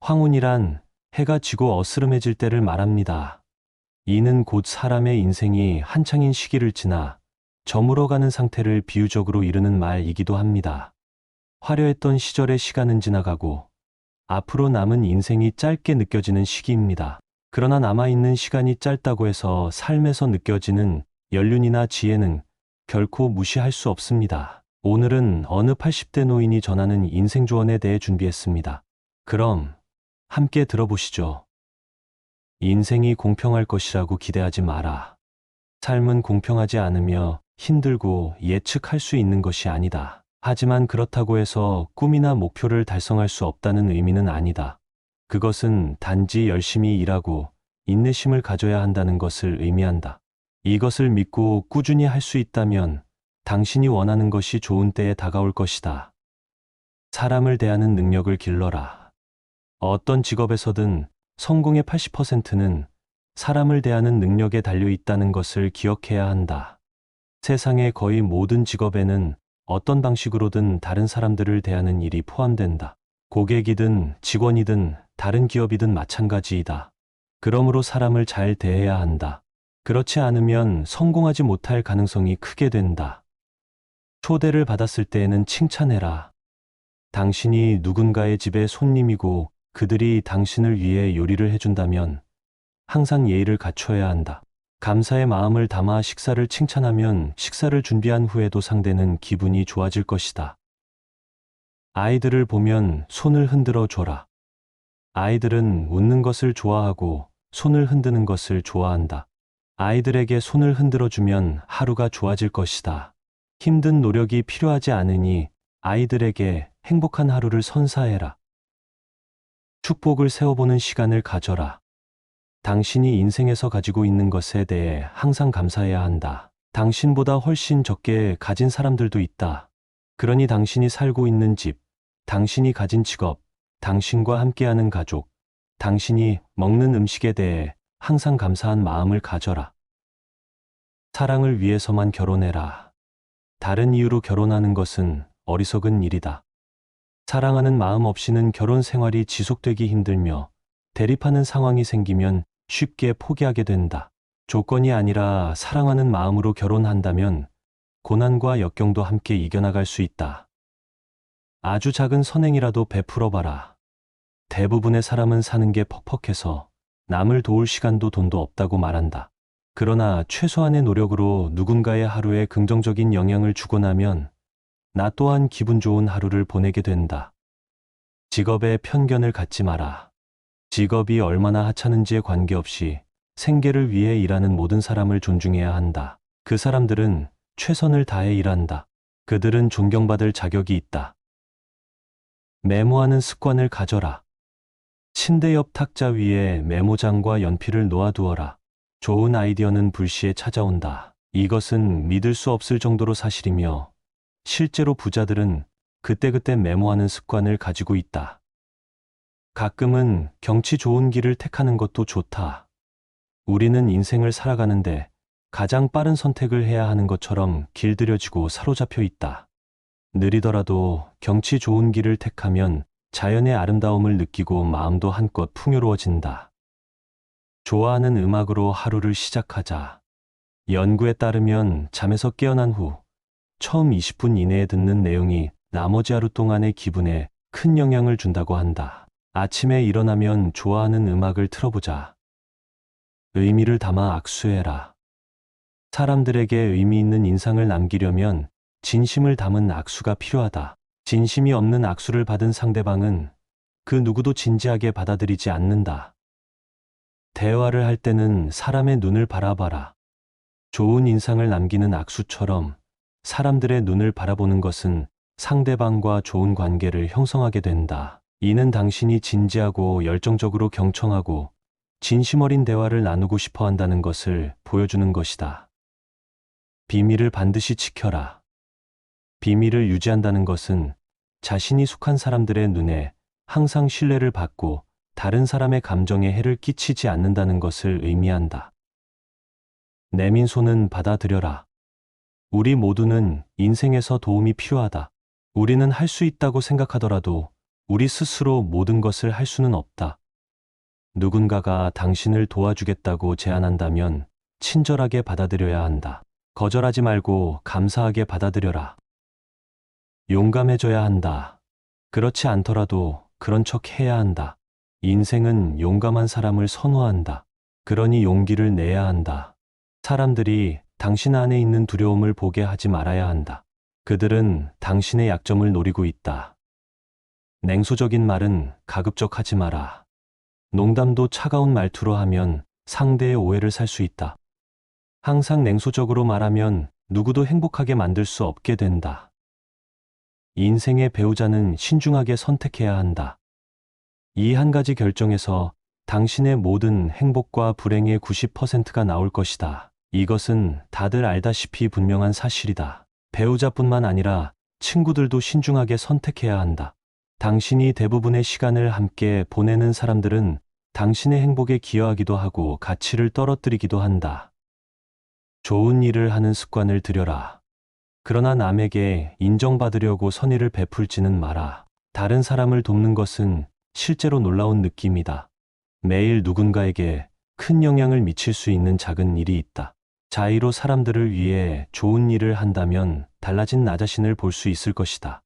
황혼이란 해가 지고 어스름해질 때를 말합니다. 이는 곧 사람의 인생이 한창인 시기를 지나 저물어가는 상태를 비유적으로 이르는 말이기도 합니다. 화려했던 시절의 시간은 지나가고 앞으로 남은 인생이 짧게 느껴지는 시기입니다. 그러나 남아있는 시간이 짧다고 해서 삶에서 느껴지는 연륜이나 지혜는 결코 무시할 수 없습니다. 오늘은 어느 80대 노인이 전하는 인생 조언에 대해 준비했습니다. 그럼 함께 들어보시죠. 인생이 공평할 것이라고 기대하지 마라. 삶은 공평하지 않으며 힘들고 예측할 수 있는 것이 아니다. 하지만 그렇다고 해서 꿈이나 목표를 달성할 수 없다는 의미는 아니다. 그것은 단지 열심히 일하고 인내심을 가져야 한다는 것을 의미한다. 이것을 믿고 꾸준히 할 수 있다면 당신이 원하는 것이 좋은 때에 다가올 것이다. 사람을 대하는 능력을 길러라. 어떤 직업에서든 성공의 80%는 사람을 대하는 능력에 달려 있다는 것을 기억해야 한다. 세상의 거의 모든 직업에는 어떤 방식으로든 다른 사람들을 대하는 일이 포함된다. 고객이든 직원이든 다른 기업이든 마찬가지이다. 그러므로 사람을 잘 대해야 한다. 그렇지 않으면 성공하지 못할 가능성이 크게 된다. 초대를 받았을 때에는 칭찬해라. 당신이 누군가의 집에 손님이고 그들이 당신을 위해 요리를 해준다면 항상 예의를 갖춰야 한다. 감사의 마음을 담아 식사를 칭찬하면 식사를 준비한 후에도 상대는 기분이 좋아질 것이다. 아이들을 보면 손을 흔들어 줘라. 아이들은 웃는 것을 좋아하고 손을 흔드는 것을 좋아한다. 아이들에게 손을 흔들어 주면 하루가 좋아질 것이다. 힘든 노력이 필요하지 않으니 아이들에게 행복한 하루를 선사해라. 축복을 세워보는 시간을 가져라. 당신이 인생에서 가지고 있는 것에 대해 항상 감사해야 한다. 당신보다 훨씬 적게 가진 사람들도 있다. 그러니 당신이 살고 있는 집, 당신이 가진 직업, 당신과 함께하는 가족, 당신이 먹는 음식에 대해 항상 감사한 마음을 가져라. 사랑을 위해서만 결혼해라. 다른 이유로 결혼하는 것은 어리석은 일이다. 사랑하는 마음 없이는 결혼 생활이 지속되기 힘들며 대립하는 상황이 생기면 쉽게 포기하게 된다. 조건이 아니라 사랑하는 마음으로 결혼한다면 고난과 역경도 함께 이겨나갈 수 있다. 아주 작은 선행이라도 베풀어 봐라. 대부분의 사람은 사는 게 퍽퍽해서 남을 도울 시간도 돈도 없다고 말한다. 그러나 최소한의 노력으로 누군가의 하루에 긍정적인 영향을 주고 나면 나 또한 기분 좋은 하루를 보내게 된다. 직업에 편견을 갖지 마라. 직업이 얼마나 하찮은지에 관계없이 생계를 위해 일하는 모든 사람을 존중해야 한다. 그 사람들은 최선을 다해 일한다. 그들은 존경받을 자격이 있다. 메모하는 습관을 가져라. 침대 옆 탁자 위에 메모장과 연필을 놓아두어라. 좋은 아이디어는 불시에 찾아온다. 이것은 믿을 수 없을 정도로 사실이며 실제로 부자들은 그때그때 메모하는 습관을 가지고 있다. 가끔은 경치 좋은 길을 택하는 것도 좋다. 우리는 인생을 살아가는데 가장 빠른 선택을 해야 하는 것처럼 길들여지고 사로잡혀 있다. 느리더라도 경치 좋은 길을 택하면 자연의 아름다움을 느끼고 마음도 한껏 풍요로워진다. 좋아하는 음악으로 하루를 시작하자. 연구에 따르면 잠에서 깨어난 후 처음 20분 이내에 듣는 내용이 나머지 하루 동안의 기분에 큰 영향을 준다고 한다. 아침에 일어나면 좋아하는 음악을 틀어보자. 의미를 담아 악수해라. 사람들에게 의미 있는 인상을 남기려면 진심을 담은 악수가 필요하다. 진심이 없는 악수를 받은 상대방은 그 누구도 진지하게 받아들이지 않는다. 대화를 할 때는 사람의 눈을 바라봐라. 좋은 인상을 남기는 악수처럼 사람들의 눈을 바라보는 것은 상대방과 좋은 관계를 형성하게 된다. 이는 당신이 진지하고 열정적으로 경청하고 진심 어린 대화를 나누고 싶어 한다는 것을 보여주는 것이다. 비밀을 반드시 지켜라. 비밀을 유지한다는 것은 자신이 속한 사람들의 눈에 항상 신뢰를 받고 다른 사람의 감정에 해를 끼치지 않는다는 것을 의미한다. 내민 손은 받아들여라. 우리 모두는 인생에서 도움이 필요하다. 우리는 할 수 있다고 생각하더라도 우리 스스로 모든 것을 할 수는 없다. 누군가가 당신을 도와주겠다고 제안한다면 친절하게 받아들여야 한다. 거절하지 말고 감사하게 받아들여라. 용감해져야 한다. 그렇지 않더라도 그런 척 해야 한다. 인생은 용감한 사람을 선호한다. 그러니 용기를 내야 한다. 사람들이 당신 안에 있는 두려움을 보게 하지 말아야 한다. 그들은 당신의 약점을 노리고 있다. 냉소적인 말은 가급적 하지 마라. 농담도 차가운 말투로 하면 상대의 오해를 살 수 있다. 항상 냉소적으로 말하면 누구도 행복하게 만들 수 없게 된다. 인생의 배우자는 신중하게 선택해야 한다. 이 한 가지 결정에서 당신의 모든 행복과 불행의 90%가 나올 것이다. 이것은 다들 알다시피 분명한 사실이다. 배우자뿐만 아니라 친구들도 신중하게 선택해야 한다. 당신이 대부분의 시간을 함께 보내는 사람들은 당신의 행복에 기여하기도 하고 가치를 떨어뜨리기도 한다. 좋은 일을 하는 습관을 들여라. 그러나 남에게 인정받으려고 선의를 베풀지는 마라. 다른 사람을 돕는 것은 실제로 놀라운 느낌이다. 매일 누군가에게 큰 영향을 미칠 수 있는 작은 일이 있다. 자의로 사람들을 위해 좋은 일을 한다면 달라진 나 자신을 볼 수 있을 것이다.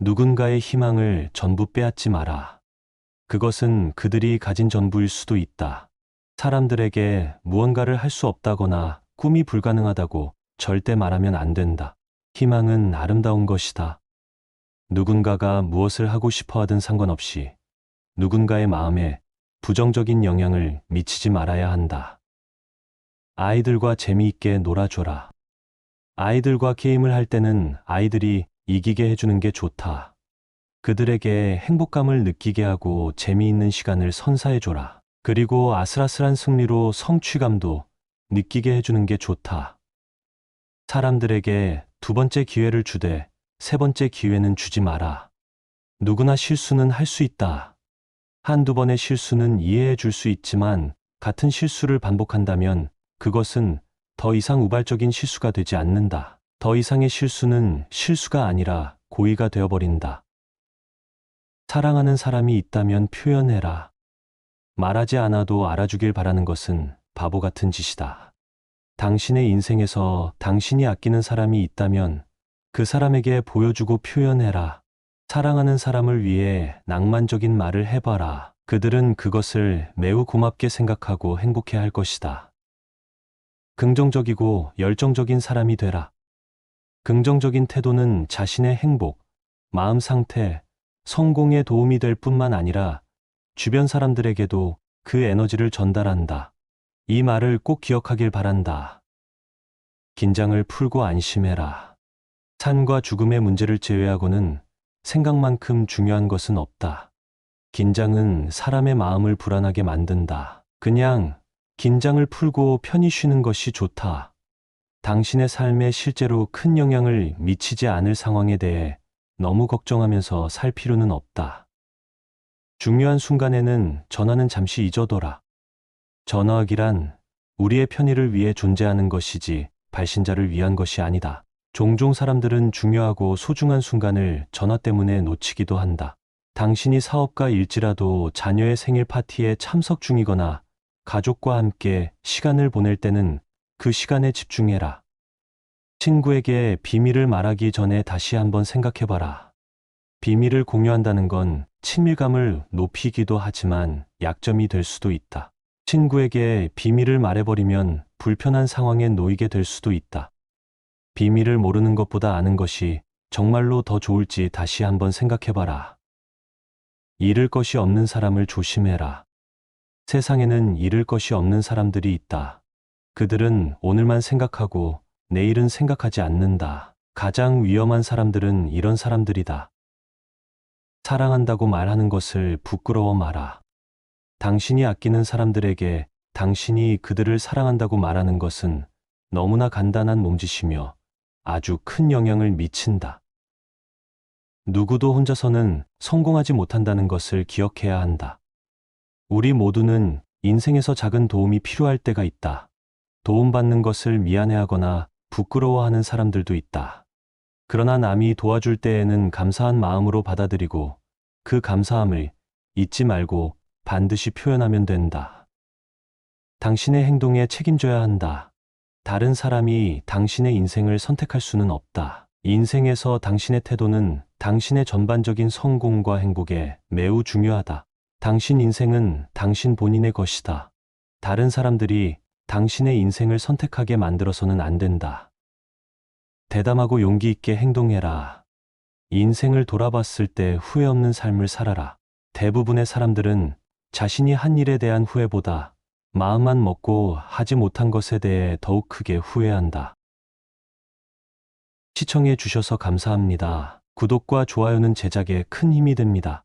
누군가의 희망을 전부 빼앗지 마라. 그것은 그들이 가진 전부일 수도 있다. 사람들에게 무언가를 할 수 없다거나 꿈이 불가능하다고 절대 말하면 안 된다. 희망은 아름다운 것이다. 누군가가 무엇을 하고 싶어 하든 상관없이 누군가의 마음에 부정적인 영향을 미치지 말아야 한다. 아이들과 재미있게 놀아줘라. 아이들과 게임을 할 때는 아이들이 이기게 해주는 게 좋다. 그들에게 행복감을 느끼게 하고 재미있는 시간을 선사해줘라. 그리고 아슬아슬한 승리로 성취감도 느끼게 해주는 게 좋다. 사람들에게 두 번째 기회를 주되 세 번째 기회는 주지 마라. 누구나 실수는 할 수 있다. 한두 번의 실수는 이해해 줄 수 있지만 같은 실수를 반복한다면 그것은 더 이상 우발적인 실수가 되지 않는다. 더 이상의 실수는 실수가 아니라 고의가 되어버린다. 사랑하는 사람이 있다면 표현해라. 말하지 않아도 알아주길 바라는 것은 바보 같은 짓이다. 당신의 인생에서 당신이 아끼는 사람이 있다면 그 사람에게 보여주고 표현해라. 사랑하는 사람을 위해 낭만적인 말을 해봐라. 그들은 그것을 매우 고맙게 생각하고 행복해 할 것이다. 긍정적이고 열정적인 사람이 되라. 긍정적인 태도는 자신의 행복, 마음 상태, 성공에 도움이 될 뿐만 아니라 주변 사람들에게도 그 에너지를 전달한다. 이 말을 꼭 기억하길 바란다. 긴장을 풀고 안심해라. 산과 죽음의 문제를 제외하고는 생각만큼 중요한 것은 없다. 긴장은 사람의 마음을 불안하게 만든다. 그냥 긴장을 풀고 편히 쉬는 것이 좋다. 당신의 삶에 실제로 큰 영향을 미치지 않을 상황에 대해 너무 걱정하면서 살 필요는 없다. 중요한 순간에는 전화는 잠시 잊어둬라. 전화하기란 우리의 편의를 위해 존재하는 것이지 발신자를 위한 것이 아니다. 종종 사람들은 중요하고 소중한 순간을 전화 때문에 놓치기도 한다. 당신이 사업가일지라도 자녀의 생일 파티에 참석 중이거나 가족과 함께 시간을 보낼 때는 그 시간에 집중해라. 친구에게 비밀을 말하기 전에 다시 한번 생각해봐라. 비밀을 공유한다는 건 친밀감을 높이기도 하지만 약점이 될 수도 있다. 친구에게 비밀을 말해버리면 불편한 상황에 놓이게 될 수도 있다. 비밀을 모르는 것보다 아는 것이 정말로 더 좋을지 다시 한번 생각해봐라. 잃을 것이 없는 사람을 조심해라. 세상에는 잃을 것이 없는 사람들이 있다. 그들은 오늘만 생각하고 내일은 생각하지 않는다. 가장 위험한 사람들은 이런 사람들이다. 사랑한다고 말하는 것을 부끄러워 마라. 당신이 아끼는 사람들에게 당신이 그들을 사랑한다고 말하는 것은 너무나 간단한 몸짓이며 아주 큰 영향을 미친다. 누구도 혼자서는 성공하지 못한다는 것을 기억해야 한다. 우리 모두는 인생에서 작은 도움이 필요할 때가 있다. 도움받는 것을 미안해하거나 부끄러워하는 사람들도 있다. 그러나 남이 도와줄 때에는 감사한 마음으로 받아들이고 그 감사함을 잊지 말고 반드시 표현하면 된다. 당신의 행동에 책임져야 한다. 다른 사람이 당신의 인생을 선택할 수는 없다. 인생에서 당신의 태도는 당신의 전반적인 성공과 행복에 매우 중요하다. 당신 인생은 당신 본인의 것이다. 다른 사람들이 당신의 인생을 선택하게 만들어서는 안 된다. 대담하고 용기 있게 행동해라. 인생을 돌아봤을 때 후회 없는 삶을 살아라. 대부분의 사람들은 자신이 한 일에 대한 후회보다 마음만 먹고 하지 못한 것에 대해 더욱 크게 후회한다. 시청해 주셔서 감사합니다. 구독과 좋아요는 제작에 큰 힘이 됩니다.